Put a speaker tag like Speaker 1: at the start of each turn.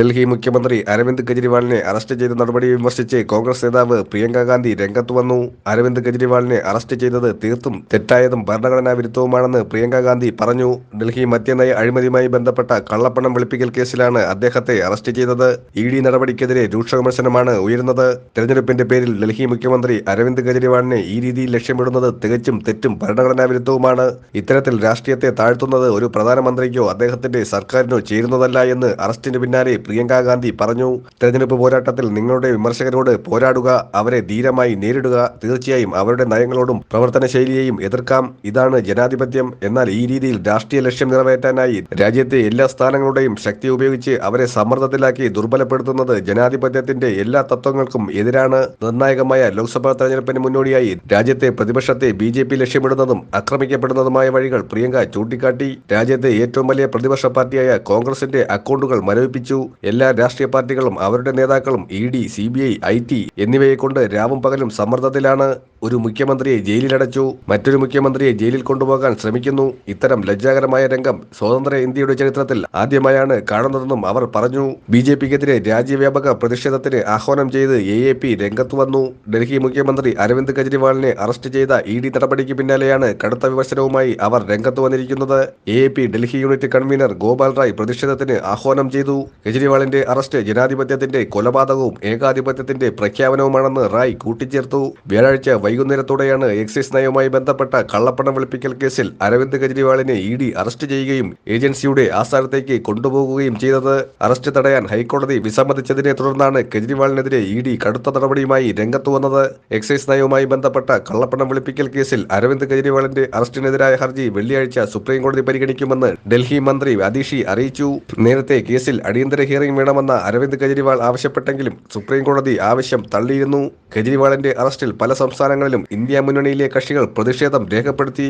Speaker 1: ഡൽഹി മുഖ്യമന്ത്രി അരവിന്ദ് കെജ്രിവാളിനെ അറസ്റ്റ് ചെയ്ത നടപടി വിമർശിച്ച് കോൺഗ്രസ് നേതാവ് പ്രിയങ്ക ഗാന്ധി രംഗത്ത് വന്നു. അരവിന്ദ് കെജ്രിവാളിനെ അറസ്റ്റ് ചെയ്തത് തീർത്തും തെറ്റായതും ഭരണഘടനാ വിരുദ്ധവുമാണെന്ന് പ്രിയങ്ക ഗാന്ധി പറഞ്ഞു. ഡൽഹി മദ്യനയ അഴിമതിയുമായി ബന്ധപ്പെട്ട കള്ളപ്പണം വെളുപ്പിക്കൽ കേസിലാണ് അദ്ദേഹത്തെ അറസ്റ്റ് ചെയ്തത്. ഇ ഡി നടപടിക്കെതിരെ രൂക്ഷ വിമർശനമാണ് ഉയരുന്നത്. തെരഞ്ഞെടുപ്പിന്റെ പേരിൽ ഡൽഹി മുഖ്യമന്ത്രി അരവിന്ദ് കെജ്രിവാളിനെ ഈ രീതിയിൽ ലക്ഷ്യമിടുന്നത് തികച്ചും തെറ്റും ഭരണഘടനാ വിരുദ്ധവുമാണ്. ഇത്തരത്തിൽ രാഷ്ട്രീയത്തെ താഴ്ത്തുന്നത് ഒരു പ്രധാനമന്ത്രിക്കോ അദ്ദേഹത്തിന്റെ സർക്കാരിനോ ചേരുന്നതല്ല എന്ന് അറസ്റ്റിന് പിന്നാലെ പ്രിയങ്ക ഗാന്ധി പറഞ്ഞു തെരഞ്ഞെടുപ്പ് പോരാട്ടത്തിൽ നിങ്ങളുടെ വിമർശകരോട് പോരാടുക അവരെ ധീരമായി നേരിടുക തീർച്ചയായും അവരുടെ നയങ്ങളോടും പ്രവർത്തന ശൈലിയെയും എതിർക്കാം. ഇതാണ് ജനാധിപത്യം. എന്നാൽ ഈ രീതിയിൽ രാഷ്ട്രീയ ലക്ഷ്യം നിറവേറ്റാനായി രാജ്യത്തെ എല്ലാ സ്ഥാനങ്ങളുടെയും ശക്തി ഉപയോഗിച്ച് അവരെ സമ്മർദ്ദത്തിലാക്കി ദുർബലപ്പെടുത്തുന്നത് ജനാധിപത്യത്തിന്റെ എല്ലാ തത്വങ്ങൾക്കും എതിരാണ്. നിർണായകമായ ലോക്സഭാ തെരഞ്ഞെടുപ്പിന് മുന്നോടിയായി രാജ്യത്തെ പ്രതിപക്ഷത്തെ ബി ജെ പി ലക്ഷ്യമിടുന്നതും ആക്രമിക്കപ്പെടുന്നതുമായ വഴികൾ പ്രിയങ്ക ചൂണ്ടിക്കാട്ടി. രാജ്യത്തെ ഏറ്റവും വലിയ പ്രതിപക്ഷ പാർട്ടിയായ കോൺഗ്രസിന്റെ അക്കൗണ്ടുകൾ മരവിപ്പിച്ചു. എല്ലാ രാഷ്ട്രീയ പാർട്ടികളും അവരുടെ നേതാക്കളും E D C B I I T എന്നിവയെ കൊണ്ട് രാവും പകലും സമ്മർദ്ദത്തിലാണ് ഒരു മുഖ്യമന്ത്രിയെ ജയിലിലടച്ചു. മറ്റൊരു മുഖ്യമന്ത്രിയെ ജയിലിൽ കൊണ്ടുപോകാൻ ശ്രമിക്കുന്നു. ഇത്തരം ലജ്ജാകരമായ രംഗം സ്വതന്ത്ര ഇന്ത്യയുടെ ചരിത്രത്തിൽ ആദ്യമായാണ് കാണുന്നതെന്നും അവർ പറഞ്ഞു. ബി ജെ പിക്കെതിരെ രാജ്യവ്യാപക പ്രതിഷേധത്തിന് ആഹ്വാനം ചെയ്ത് എ എ പി രംഗത്ത് വന്നു. ഡൽഹി മുഖ്യമന്ത്രി അരവിന്ദ് കെജ്രിവാളിനെ അറസ്റ്റ് ചെയ്ത ഇ ഡി നടപടിക്ക് പിന്നാലെയാണ് കടുത്ത വിമർശനവുമായി അവർ രംഗത്ത് വന്നിരിക്കുന്നത്. A A P Delhi unit convener Gopal Rai പ്രതിഷേധത്തിന് ആഹ്വാനം ചെയ്തു. കെജ്രിവാളിന്റെ അറസ്റ്റ് ജനാധിപത്യത്തിന്റെ കൊലപാതകവും ഏകാധിപത്യത്തിന്റെ പ്രഖ്യാപനവുമാണെന്ന് റായ് കൂട്ടിച്ചേർത്തു. വ്യാഴാഴ്ച വൈകുന്നേരത്തോടെയാണ് എക്സൈസ് നയവുമായി ബന്ധപ്പെട്ട കള്ളപ്പണം വെളുപ്പിക്കൽ കേസിൽ അരവിന്ദ് കെജ്രിവാളിനെ ഇ ഡി അറസ്റ്റ് ചെയ്യുകയും ഏജൻസിയുടെ ആസ്ഥാനത്തേക്ക് കൊണ്ടുപോകുകയും ചെയ്തത്. അറസ്റ്റ് തടയാൻ ഹൈക്കോടതി വിസമ്മതിച്ചതിനെ തുടർന്നാണ് കെജ്രിവാളിനെതിരെ ഇ ഡി കടുത്ത നടപടിയുമായി രംഗത്ത് വന്നത്. എക്സൈസ് നയവുമായി ബന്ധപ്പെട്ട കള്ളപ്പണം വെളുപ്പിക്കൽ കേസിൽ അരവിന്ദ് കെജ്രിവാളിന്റെ അറസ്റ്റിനെതിരായ ഹർജി വെള്ളിയാഴ്ച സുപ്രീംകോടതി പരിഗണിക്കുമെന്ന് ഡൽഹി മന്ത്രി അതീഷി അറിയിച്ചു. നേരത്തെ കേസിൽ അടിയന്തര ഹിയറിംഗ് വേണമെന്ന അരവിന്ദ് കെജ്രിവാൾ ആവശ്യപ്പെട്ടെങ്കിലും സുപ്രീം കോടതി ആവശ്യം തള്ളിയിരുന്നു. കെജ്രിവാളിന്റെ അറസ്റ്റിൽ പല സംസ്ഥാനങ്ങളിലും ഇന്ത്യ മുന്നണിയിലെ കക്ഷികൾ പ്രതിഷേധം രേഖപ്പെടുത്തി.